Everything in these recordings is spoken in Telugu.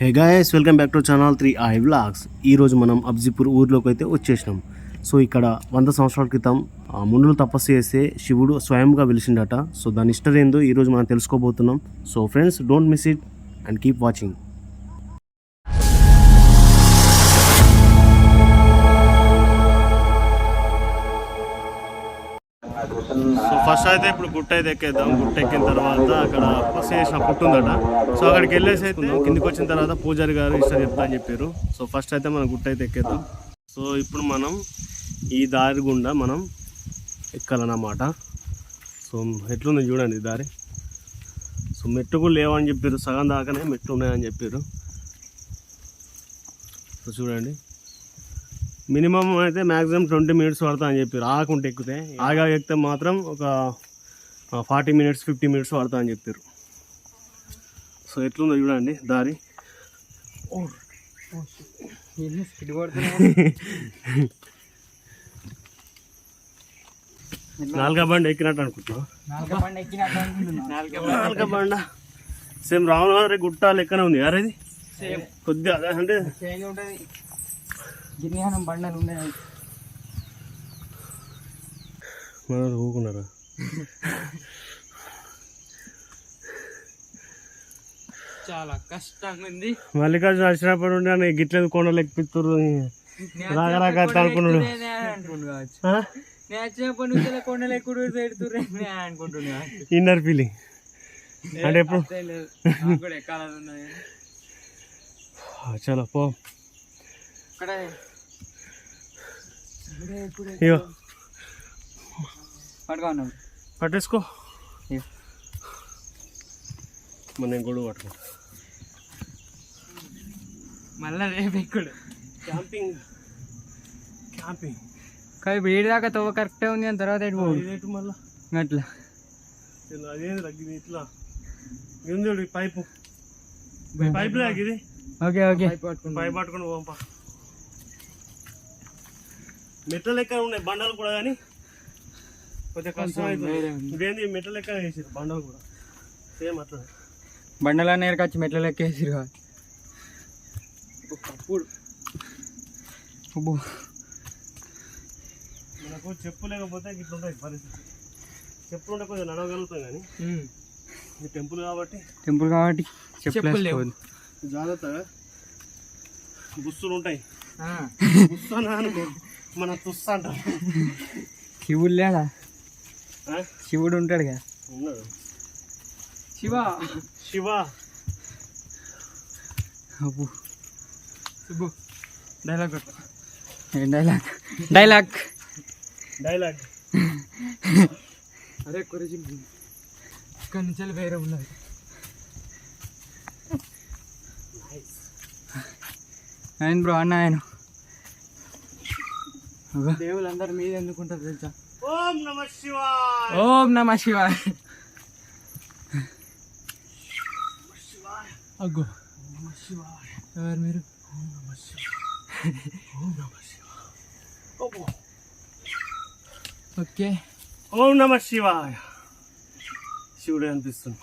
Hey guys welcome back to channel three I vlogs ఈరోజు మనం అబ్జిపూర్ ఊర్లోకి అయితే వచ్చేసినాం. సో ఇక్కడ వంద సంవత్సరాల క్రితం మునులు తపస్సు చేస్తే శివుడు స్వయంగా వెలిసిండట. సో దాని హిస్టరీ ఏందో ఈరోజు మనం తెలుసుకోబోతున్నాం. So friends don't miss it and keep watching so first అయితే ఇప్పుడు గుట్ట అయితే ఎక్కేద్దాం. గుట్ట ఎక్కిన తర్వాత అక్కడ బస్సు చేసిన పుట్టు ఉందట. సో అక్కడికి వెళ్ళేసి అయితే కిందికి వచ్చిన తర్వాత పూజారి గారు ఇష్టం చెప్తా అని చెప్పారు. సో ఫస్ట్ అయితే మనం గుట్ట అయితే ఎక్కేద్దాం. సో ఇప్పుడు మనం ఈ దారి గుండా మనం ఎక్కాలన్నమాట. సో ఎట్లుంది చూడండి దారి. సో మెట్టు కూడా లేవని చెప్పారు. సగం దాకానే మెట్లు ఉన్నాయని చెప్పారు. సో చూడండి. మినిమం అయితే మ్యాక్సిమం ట్వంటీ మినిట్స్ పడతా అని చెప్పారు. ఆకుంటే ఎక్కితే. ఆగా ఎక్కితే మాత్రం ఒక ఫార్టీ మినిట్స్ ఫిఫ్టీ మినిట్స్ పడతా అని చెప్పారు. సో ఎట్లుందో చూడండి దారి. నాలుగా బండి ఎక్కినట్టు అనుకుంటున్నా నాలుక బండి ఎక్కినట్టు అనుకుంటున్నా నాలుక నాలుగా బండ. సేమ్ రామనగర్ గుట్ట లెక్కనే ఉంది. అరే ఇది సేమ్ కొద్దిగా అంటే గిరిహానం బండలు ఉన్నాయి. మన ఊకున్నారా చాలా కష్టంగా ఉంది. మల్లికార్జున వచ్చినప్పుడు ఉండి అని గిట్లేదు కొండలు ఎక్కిస్తారు రాగా రాగా అట్లా అనుకున్నాడు అనుకుంటున్నా నేను వచ్చినప్పటి నుంచి ఇలా కొండలు ఎక్కువ పెడుతుర్రే నేను అనుకుంటున్నా ఇన్నర్ ఫీలింగ్ అంటే ఎప్పుడు? చలో పో. ఇక్కడ ఇగో. పట్టుకో ఉన్నాడు పట్టేసుకో. మన నేను గొడుగు పట్టుకో మళ్ళా రేపు ఎక్కుడు. క్యాంపింగ్. క్యాంపింగ్. కానీ వీడి దాకా తవ్వ కరెక్టే ఉంది అని తర్వాత ఎటు ఇదేంటి మళ్ళా? అట్లా. అదేంది తగ్గింది ఇట్లా? చూడు ఈ పైపు? పైప్ లాగా ఇది ఓకే ఓకే. పైప్ పట్టుకుని పంప. మెట్ల లెక్క ఉన్నాయి బండలు కూడా కానీ కొంచెం కష్టం అవుతుంది ఇదేంది? మెట్ల లెక్క వేసారు బండలు కూడా. సేమ్ అట్లా బండలా నేరకొచ్చి మెట్ల లెక్కేసిరు అప్పుడు అబ్బో. మనకు చెప్పు లేకపోతే ఇట్లా ఉంటుంది పరిస్థితి. చెప్పులు ఉంటే కొంచెం నడవగలుగుతాం కానీ. ఇది టెంపుల్ కాబట్టి. టెంపుల్ కాబట్టి చెప్పలేదు జాగ్రత్తగా. బుస్సులు ఉంటాయి. బుస్సనా అనుకో. మన తుస్స అంటాం శివుడు లేడా? శివుడు ఉంటాడు కదా ఉన్నాడు. శివ? శివ. అబ్బో. Shubhu dialogue dialogue dialogue dialogue అదే కొరిజి ఇక్కడ నుంచి వేరే ఉన్నది. ఆయన బ్రో అన్న ఆయన. దేవుళ్ళు అందరు మీద ఎందుకుంటారు తెలుసా? ఓం నమ శివాయ. ఓం నమ శివాయ. అగ్గో. ఎవరు మీరు? ఓకే. ఓం నమ శివాయ. శివుడే అనిపిస్తుంది.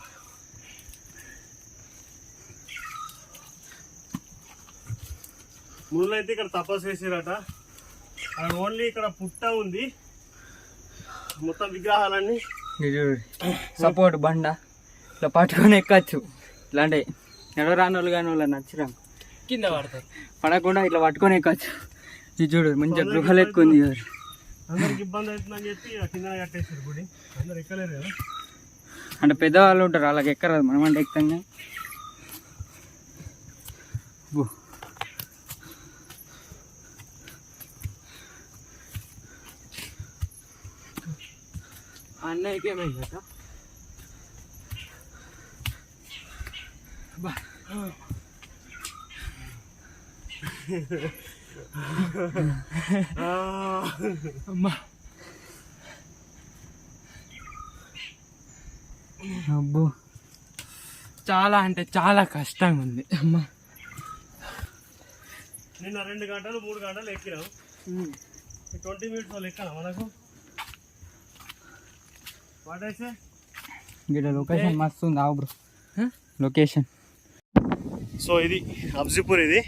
మునులు అయితే ఇక్కడ తపస్సు చేసిరట. అక్కడ ఓన్లీ ఇక్కడ పుట్ట ఉంది. మొత్తం విగ్రహాలన్నీ. సపోర్ట్ బండ. ఇట్లా పట్టుకొని ఎక్కచ్చు. ఇట్లాంటి నడవరాని వాళ్ళు కానీ వాళ్ళు నచ్చరా కింద పడతారు. పడకుండా ఇట్లా పట్టుకొని ఎక్కచ్చు. ఇది చూడు మంచిగా గృహలు ఎక్కువ ఉంది కదా అందరికి ఇబ్బంది అవుతుందని చెప్పి కింద కట్టేసారు గుడి. అందరు ఎక్కలేరు కదా. అంటే పెద్దవాళ్ళు ఉంటారు వాళ్ళకి ఎక్కరాదు. మనం అంటే ఎక్కుతాం అన్నయ్యకి ఏమైందట బా. ఆ, అమ్మా. అబ్బో. చాలా అంటే చాలా కష్టంగా ఉంది. అమ్మా. నిన్న రెండు గంటలు మూడు గంటలు ఎక్కినాం. ట్వంటీ మినిట్స్ వాళ్ళు ఎక్కాను మనకు? ఇక్కడ లొకేషన్ మస్తు ఉంది ఆవు బ్రో లొకేషన్ సో ఇది అబ్జిపూర్ ఇది.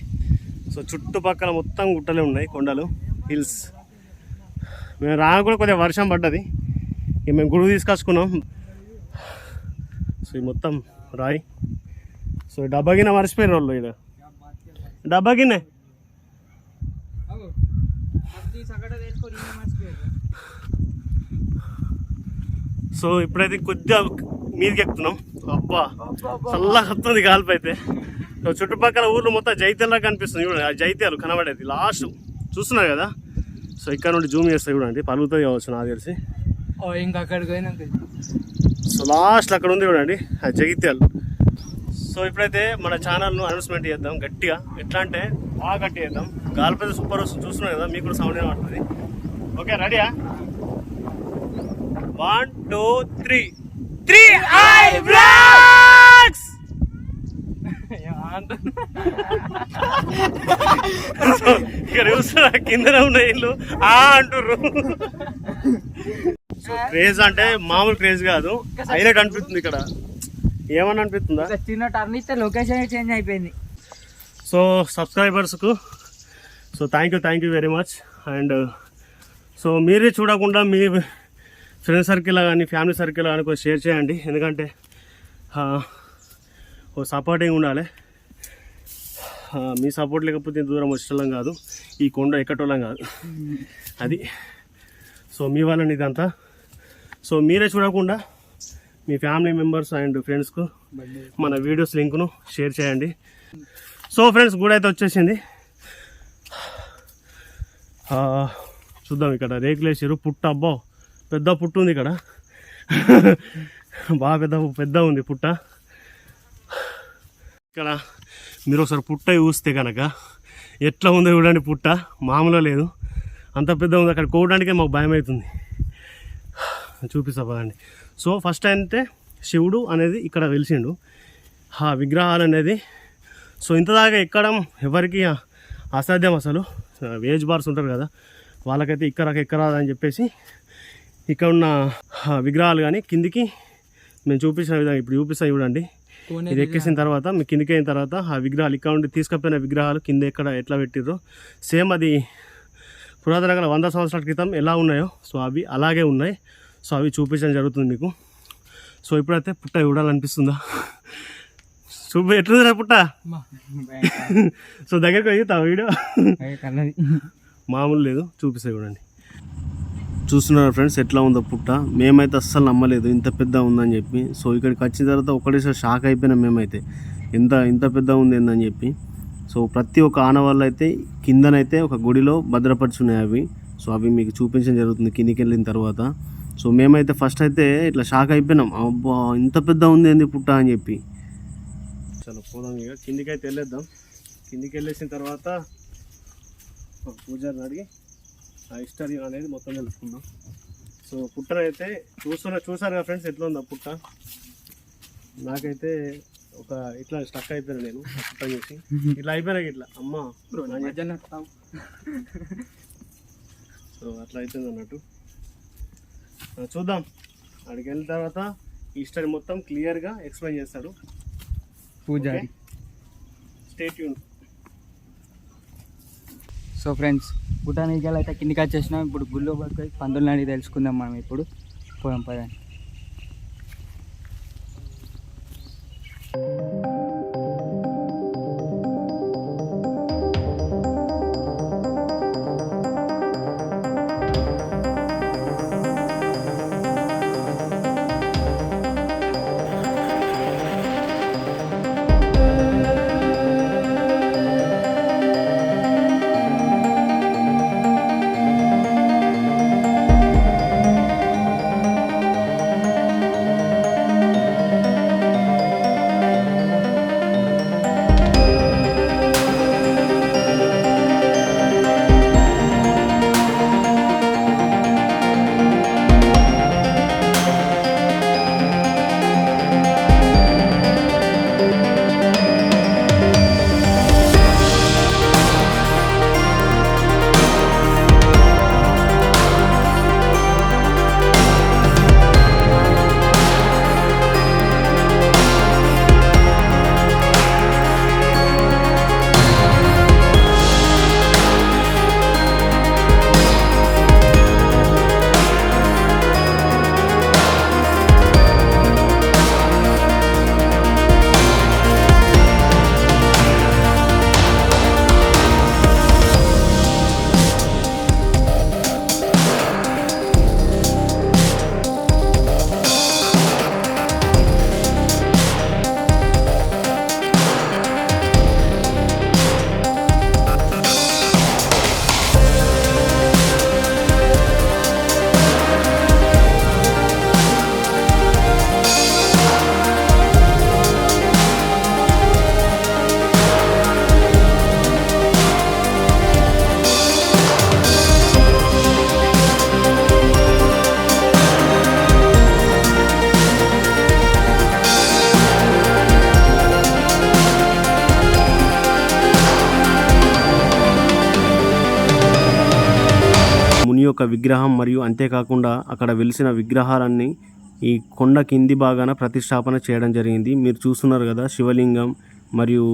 సో చుట్టుపక్కల మొత్తం గుట్టలే ఉన్నాయి కొండలు హిల్స్. మేము రాగా కూడా కొద్దిగా వర్షం పడ్డది. ఇక మేము గుడుగు తీసుకొచ్చుకున్నాం. సో ఇది మొత్తం రాయి. సో డబ్బా గిన్నె మర్చిపోయారు వాళ్ళు ఇక్కడ డబ్బా గిన్నె? సో ఇప్పుడైతే కొద్దిగా మీదకి ఎక్కుతున్నాం. అబ్బా చల్లగా వస్తుంది గాలిపి అయితే. సో చుట్టుపక్కల ఊర్లు మొత్తం జైత్యాల కనిపిస్తుంది చూడండి ఆ జైత్యాలు కనబడేది. లాస్ట్ చూస్తున్నారు కదా? సో ఇక్కడ నుండి జూమ్ చేస్తే చూడండి పలుగుతుంది కావచ్చు నాకు తెలిసి. ఇంకా అక్కడికి పోయినాక. సో లాస్ట్ అక్కడ ఉంది చూడండి ఆ జగిత్యాలు సో ఇప్పుడైతే మన ఛానల్ను అనౌన్స్మెంట్ చేద్దాం గట్టిగా. ఎట్లా అంటే బాగా గట్టి చేద్దాం. గాలిపైతే సూపర్ వస్తుంది. చూస్తున్నారు కదా మీకు కూడా సౌండ్ ఏమవుతుంది ఓకే రెడీయా one two three three I vlogs ఇక్కడ చూస్తున్నా కిందనే ఉన్న ఇల్లు. ఆ అంటుర్రు. సో క్రేజ్ అంటే మామూలు క్రేజ్ కాదు. హైలైట్ అనిపిస్తుంది ఇక్కడ. ఏమని అనిపిస్తుందా? చిన్న టర్న్ ఇస్తే లొకేషన్ చేంజ్ అయిపోయింది. So సబ్స్క్రైబర్స్కు so thank you thank you very much and so మీరే చూడకుండా మీ ఫ్రెండ్ సర్కిల్ కానీ ఫ్యామిలీ సర్కిల్ కానీ కొంచెం షేర్ చేయండి. ఎందుకంటే ఓ సపోర్టింగ్ ఉండాలి. మీ సపోర్ట్ లేకపోతే ఇంత దూరం వచ్చేటోళ్ళం కాదు. ఈ కొండ ఎక్కటోళ్ళం కాదు. అది. సో మీ వాళ్ళని ఇదంతా. సో మీరే చూడకుండా మీ ఫ్యామిలీ మెంబర్స్ అండ్ ఫ్రెండ్స్కు మన వీడియోస్ లింక్ను షేర్ చేయండి. సో ఫ్రెండ్స్ గుడి అయితే వచ్చేసింది. చూద్దాం ఇక్కడ. రేకులు వేసారు పెద్ద పుట్టు ఉంది ఇక్కడ. బాగా పెద్ద పెద్ద ఉంది పుట్ట. ఇక్కడ మీరు ఒకసారి పుట్ట చూస్తే కనుక ఎట్లా ఉందో చూడండి పుట్ట. మామూలు లేదు. అంత పెద్ద ఉంది. అక్కడ కోవడానికే మాకు భయం అవుతుంది. చూపిస్తాండి సో ఫస్ట్ అంటే శివుడు అనేది ఇక్కడ వెలిసిండు. ఆ విగ్రహాలు అనేది. సో ఇంతదాకా ఎక్కడం ఎవరికి అసాధ్యం అసలు. వేజ్ బార్స్ ఉంటారు కదా. వాళ్ళకైతే ఇక్కడ ఎక్కరాదని చెప్పేసి ఇక్కడ ఉన్న విగ్రహాలు కానీ కిందికి మేము చూపించిన విధంగా ఇప్పుడు చూపిస్తాం చూడండి. ఇది ఎక్కేసిన తర్వాత మీ కిందికి అయిన తర్వాత ఆ విగ్రహాలు ఇక్కడ నుండి తీసుకుపోయిన విగ్రహాలు కింద ఎక్కడ ఎట్లా పెట్టిర్రో సేమ్ అది పురాతన వంద సంవత్సరాల క్రితం ఎలా ఉన్నాయో సో అవి అలాగే ఉన్నాయి. సో అవి చూపించడం జరుగుతుంది మీకు. సో ఇప్పుడైతే పుట్ట చూడాలనిపిస్తుందా? చూపు ఎట్లుందిరా పుట్ట? సో దగ్గరికి పోయి వీడియో. మామూలు లేదు చూపిస్తే చూడండి. చూస్తున్నారు ఫ్రెండ్స్ ఎట్లా ఉందో పుట్ట. మేమైతే అస్సలు నమ్మలేదు ఇంత పెద్ద ఉందని చెప్పి. సో ఇక్కడికి వచ్చిన తర్వాత ఒకటేసారి షాక్ అయిపోయినా మేమైతే. ఇంత ఇంత పెద్ద ఉంది ఏందని చెప్పి. సో ప్రతి ఒక్క ఆనవాళ్ళు అయితే కిందనైతే ఒక గుడిలో భద్రపరిచి ఉన్నాయి అవి. సో అవి మీకు చూపించడం జరుగుతుంది కిందికి వెళ్ళిన తర్వాత. సో మేమైతే ఫస్ట్ అయితే ఇట్లా షాక్ అయిపోయినాం. అబ్బా ఇంత పెద్ద ఉంది ఏంది పుట్ట అని చెప్పి. చలో పోదాం ఇక. కిందికి అయితే వెళ్ళేద్దాం. కిందికి వెళ్ళేసిన తర్వాత పూజారిని అడిగి హిస్టరీ అనేది మొత్తం తెలుసుకుందాం. సో పుట్టనైతే చూస్తున్న చూసారు కదా ఫ్రెండ్స్ ఎట్లా ఉందా పుట్ట? నాకైతే ఒక ఇట్లా స్టక్ అయిపోయాను నేను ఆ పుట్ట చూసి. ఇట్లా అయిపోయినా ఇట్లా. అమ్మ. సో అట్లా అవుతుంది అన్నట్టు. ఆ, చూద్దాం. అక్కడికి వెళ్ళిన తర్వాత హిస్టరీ మొత్తం క్లియర్గా ఎక్స్ప్లెయిన్ చేస్తాడు పూజారి. స్టేట్ యూన్ సో ఫ్రెండ్స్ భూటానికి అయితే కిందికి వచ్చేసినాం. ఇప్పుడు గుళ్ళో పడుకొని పందులు అడిగి తెలుసుకుందాం మనం ఇప్పుడు. పోదాం పదండి. యొక్క విగ్రహం మరియు అంతేకాకుండా అక్కడ వెలిసిన విగ్రహాలన్నీ ఈ కొండ కింది భాగాన ప్రతిష్టాపన చేయడం జరిగింది. మీరు చూస్తున్నారు కదా శివలింగం మరియు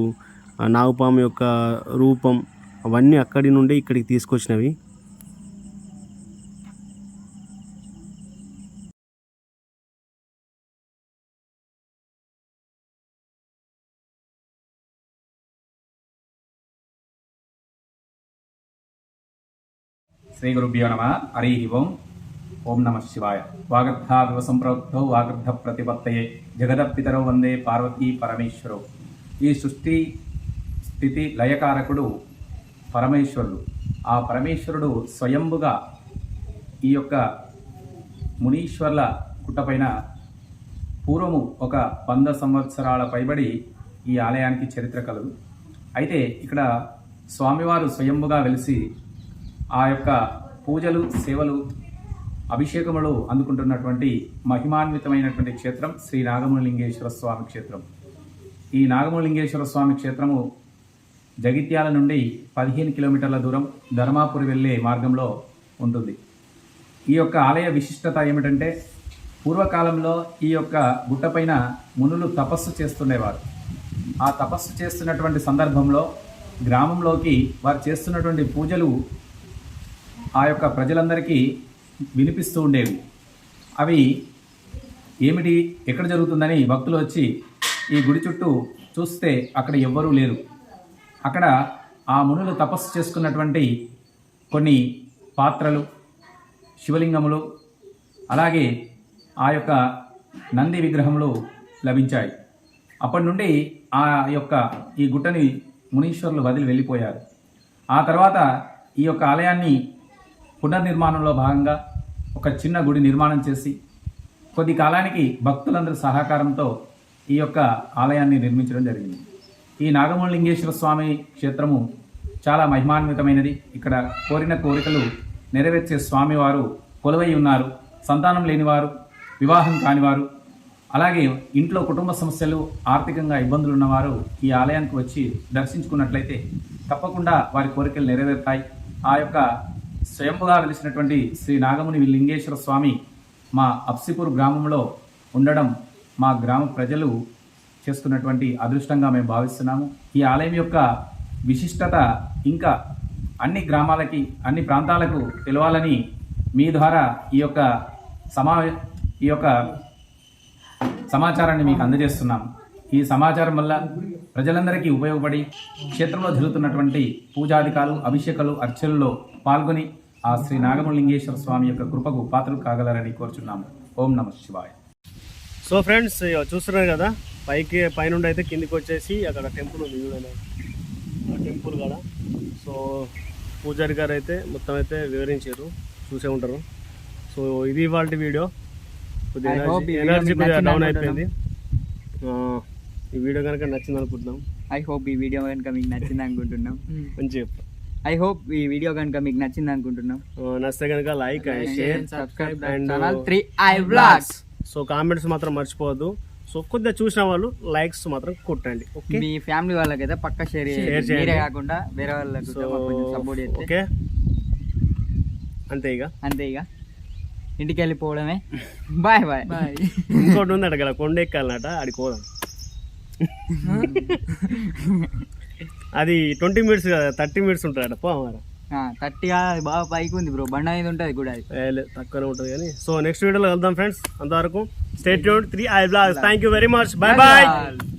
ఆ నాగుపాము యొక్క రూపం అవన్నీ అక్కడి నుండి ఇక్కడికి తీసుకొచ్చినవి. శ్రీ గురుభ్యో నమ. హరి ఓం. ఓం నమ శివాయ. వాగర్ధావివ సంప్రోక్తౌ వాగర్ధ ప్రతిపత్తయే. జగదపితరౌ వందే పార్వతీ పరమేశ్వరౌ. ఈ సృష్టి స్థితి లయకారకుడు పరమేశ్వరుడు. ఆ పరమేశ్వరుడు స్వయంభుగా ఈ యొక్క మునీశ్వర్ల కుట్టపైన పూర్వము ఒక వంద సంవత్సరాల పైబడి ఈ ఆలయానికి చరిత్ర కలదు. అయితే ఇక్కడ స్వామివారు స్వయంభుగా వెలిసి ఆ యొక్క పూజలు సేవలు అభిషేకములు అందుకుంటున్నటువంటి మహిమాన్వితమైనటువంటి క్షేత్రం శ్రీ నాగమలింగేశ్వర స్వామి క్షేత్రం. ఈ నాగమలింగేశ్వర స్వామి క్షేత్రము జగిత్యాల నుండి పదిహేను కిలోమీటర్ల దూరం ధర్మాపురి వెళ్ళే మార్గంలో ఉంటుంది. ఈ యొక్క ఆలయ విశిష్టత ఏమిటంటే పూర్వకాలంలో ఈ యొక్క గుట్టపైన మునులు తపస్సు చేస్తుండేవారు. ఆ తపస్సు చేస్తున్నటువంటి సందర్భంలో గ్రామంలోకి వారు చేస్తున్నటువంటి పూజలు ఆ యొక్క ప్రజలందరికీ వినిపిస్తూ ఉండేవి. అవి ఏమిటి ఎక్కడ జరుగుతుందని భక్తులు వచ్చి ఈ గుడి చుట్టూ చూస్తే అక్కడ ఎవ్వరూ లేరు. అక్కడ ఆ మునులు తపస్సు చేసుకున్నటువంటి కొన్ని పాత్రలు శివలింగములు అలాగే ఆ యొక్క నంది విగ్రహములు లభించాయి. అప్పటి నుండి ఆ యొక్క ఈ గుట్టని మునీశ్వరులు వదిలి వెళ్ళిపోయారు. ఆ తర్వాత ఈ యొక్క ఆలయాన్ని పునర్నిర్మాణంలో భాగంగా ఒక చిన్న గుడి నిర్మాణం చేసి కొద్ది కాలానికి భక్తులందరి సహకారంతో ఈ యొక్క ఆలయాన్ని నిర్మించడం జరిగింది. ఈ నాగమలింగేశ్వర స్వామి క్షేత్రము చాలా మహిమాన్వితమైనది. ఇక్కడ కోరిన కోరికలు నెరవేర్చే స్వామివారు కొలువై ఉన్నారు. సంతానం లేనివారు వివాహం కానివారు అలాగే ఇంట్లో కుటుంబ సమస్యలు ఆర్థికంగా ఇబ్బందులు ఉన్నవారు ఈ ఆలయానికి వచ్చి దర్శించుకున్నట్లయితే తప్పకుండా వారి కోరికలు నెరవేరుతాయి. ఆ యొక్క స్వయంపుగా వెలిసినటువంటి శ్రీ నాగముని లింగేశ్వర స్వామి మా అప్సిపూర్ గ్రామంలో ఉండడం మా గ్రామ ప్రజలు చేస్తున్నటువంటి అదృష్టంగా మేము భావిస్తున్నాము. ఈ ఆలయం యొక్క విశిష్టత ఇంకా అన్ని గ్రామాలకి అన్ని ప్రాంతాలకు తెలవాలని మీ ద్వారా ఈ యొక్క సమా ఈ యొక్క సమాచారాన్ని మీకు అందజేస్తున్నాం ఈ సమాచారం వల్ల ప్రజలందరికీ ఉపయోగపడి క్షేత్రంలో జరుగుతున్నటువంటి పూజాధికాలు అభిషేకాలు అర్చనల్లో పాల్గొని ఆ శ్రీ నాగమలింగేశ్వర స్వామి యొక్క కృపకు పాత్రలు కాగలరని కోరుచున్నాము. ఓం నమ శివాయ. సో ఫ్రెండ్స్ చూస్తున్నారు కదా పైకి పైనుండి అయితే కిందికి వచ్చేసి అక్కడ టెంపుల్ ఉంది చూడండి. ఆ టెంపుల్ కాడ. సో పూజారి గారు అయితే మొత్తం అయితే వివరించారు చూసే ఉంటారు. సో ఇది ఇవాళ వీడియో. కొద్దిగా ఎనర్జీ కొద్దిగా డౌన్ అయిపోయింది. ఆ, ఈ వీడియో కనుక నచ్చింది అనుకుంటున్నాం. ఐ హోప్ ఈ వీడియో కనుక మీకు నచ్చింది అనుకుంటున్నాం. మంచి చెప్పు. ఐ హోప్ ఈ వీడియో కనుక మీకు నచ్చింది అనుకుంటున్నాం. నచ్చితే కనుక like and share subscribe uh, three I vlogs so comments మాత్రం మర్చిపోవద్దు. సో కొద్దిగా చూసిన వాళ్ళు లైక్స్ మాత్రం కొట్టండి. ఓకే మీ ఫ్యామిలీ వాళ్ళకైతే పక్క షేర్ Share చేయండి. మీరే కాకుండా వేరే వాళ్ళకి సపోర్ట్ చేస్తే. ఓకే అంతే ఇక. అంతే ఇక. ఇంటికి వెళ్ళిపోవడమే బాయ్ బాయ్ బాయ్ ఇంకోటి ఉంది అక్కడ కొండ ఎక్కాలన్నట పోదాం. అది ట్వంటీ మినిట్స్ కదా థర్టీ మినిట్స్ ఉంటుంది పో మరి. థర్టీగా బాగా పైకి ఉంది బ్రో బండ మీద ఉంటుంది కూడా అది. తక్కువనే ఉంటుంది కానీ. సో నెక్స్ట్ వీడియోలో వెళ్దాం ఫ్రెండ్స్ అంతవరకు state three I vlogs thank you very much bye bye